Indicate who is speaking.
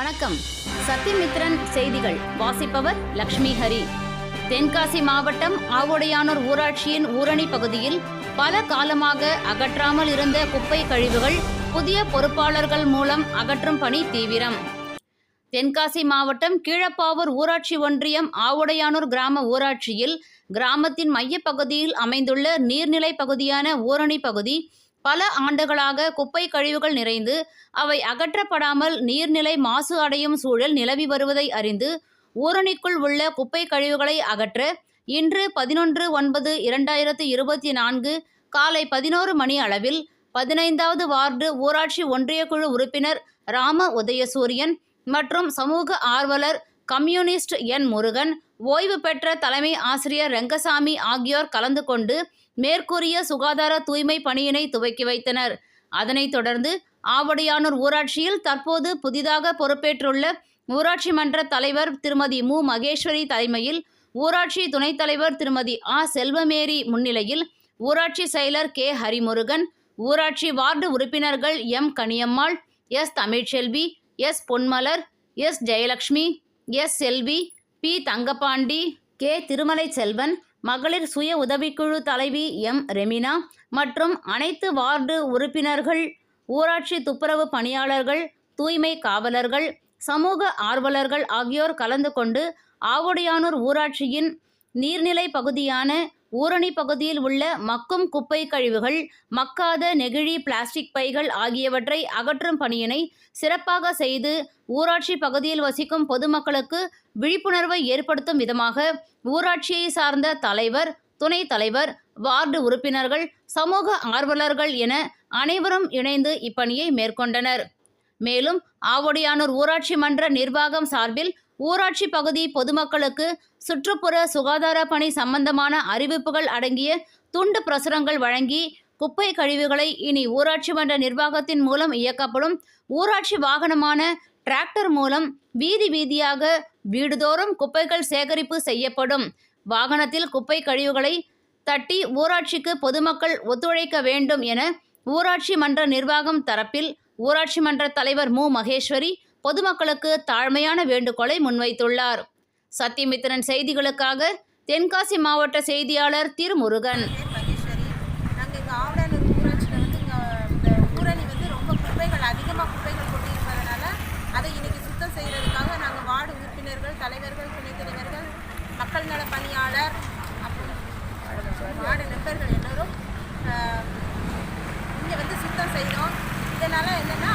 Speaker 1: வணக்கம். சத்தியமித்ரன் செய்திகள். வாசிப்பவர் லக்ஷ்மி ஹரி. தென்காசி மாவட்டம் ஆவுடையானூர் ஊராட்சியின் ஊரணி பகுதியில் பல காலமாக அகற்றாமல் இருந்த குப்பை கழிவுகள் புதிய பொறுப்பாளர்கள் மூலம் அகற்றும் பணி தீவிரம். தென்காசி மாவட்டம் கீழப்பாவூர் ஊராட்சி ஒன்றியம் ஆவுடையானூர் கிராம ஊராட்சியில் கிராமத்தின் மையப்பகுதியில் அமைந்துள்ள நீர்நிலை பகுதியான ஊரணி பகுதி பல ஆண்டுகளாக குப்பை கழிவுகள் நிறைந்து அவை அகற்றப்படாமல் நீர்நிலை மாசு அடையும் சூழல் நிலவி வருவதை அறிந்து ஊரணிக்குள் உள்ள குப்பை கழிவுகளை அகற்ற இன்று பதினொன்று ஒன்பது இரண்டாயிரத்து இருபத்தி நான்கு காலை பதினோரு மணி அளவில் பதினைந்தாவது வார்டு ஊராட்சி ஒன்றிய குழு உறுப்பினர் ராம உதயசூரியன் மற்றும் சமூக ஆர்வலர் கம்யூனிஸ்ட் என் முருகன் ஓய்வு பெற்ற தலைமை ஆசிரியர் ரெங்கசாமி ஆகியோர் கலந்து கொண்டு மேற்கூறிய சுகாதார தூய்மை பணியினை துவக்கி வைத்தனர். அதனைத் தொடர்ந்து ஆவடியானூர் ஊராட்சியில் தற்போது புதிதாக பொறுப்பேற்றுள்ள ஊராட்சி மன்ற தலைவர் திருமதி மு. மகேஸ்வரி தலைமையில் ஊராட்சி துணைத் தலைவர் திருமதி ஆ. செல்வமேரி முன்னிலையில் ஊராட்சி செயலர் கே. ஹரிமுருகன் ஊராட்சி வார்டு உறுப்பினர்கள் M. Kaniyammal S. Tamilselvi S. Ponmalar S. Jayalakshmi S. Selvi P. Thangapandi K. Thirumalai Selvan மகளிர் சுய உதவிக்குழு தலைவி எம். ரெமினா மற்றும் அனைத்து வார்டு உறுப்பினர்கள் ஊராட்சி துப்புரவு பணியாளர்கள் தூய்மை காவலர்கள் சமூக ஆர்வலர்கள் ஆகியோர் கலந்து கொண்டு ஆவுடையானூர் ஊராட்சியின் நீர்நிலை பகுதியான ஊரணி பகுதியில் உள்ள மக்கும் குப்பை கழிவுகள் மக்காத நெகிழி பிளாஸ்டிக் பைகள் ஆகியவற்றை அகற்றும் பணியினை சிறப்பாக செய்து ஊராட்சி பகுதியில் வசிக்கும் பொதுமக்களுக்கு விழிப்புணர்வை ஏற்படுத்தும் விதமாக ஊராட்சியை சார்ந்த தலைவர் துணைத் தலைவர் வார்டு உறுப்பினர்கள் சமூக ஆர்வலர்கள் என அனைவரும் இணைந்து இப்பணியை மேற்கொண்டனர். மேலும் ஆவடியானூர் ஊராட்சி மன்ற நிர்வாகம் சார்பில் ஊராட்சி பகுதி பொதுமக்களுக்கு சுற்றுப்புற சுகாதார பணி சம்பந்தமான அறிவிப்புகள் அடங்கிய துண்டு பிரசுரங்கள் வழங்கி குப்பை கழிவுகளை இனி ஊராட்சி மன்ற நிர்வாகத்தின் மூலம் இயக்கப்படும். ஊராட்சி வாகனமான டிராக்டர் மூலம் வீதி வீதியாக வீடுதோறும் குப்பைகள் சேகரிப்பு செய்யப்படும். வாகனத்தில் குப்பை கழிவுகளை தட்டி ஊராட்சிக்கு பொதுமக்கள் ஒத்துழைக்க வேண்டும் என ஊராட்சி மன்ற நிர்வாகம் தரப்பில் ஊராட்சி மன்ற தலைவர் மு. மகேஸ்வரி பொதுமக்களுக்கு தாழ்மையான வேண்டுகோளை முன்வைத்துள்ளார். சத்தியமித்திரன் செய்திகளுக்காக தென்காசி மாவட்ட செய்தியாளர் திருமுருகன்.
Speaker 2: தலைவர்கள் துணைத் தலைவர்கள் மக்கள் நல பணியாளர் வார்டு மெம்பர்கள் எல்லோரும் இங்கே வந்து சுத்தம் செய்கிறோம் இதனால் என்னென்னா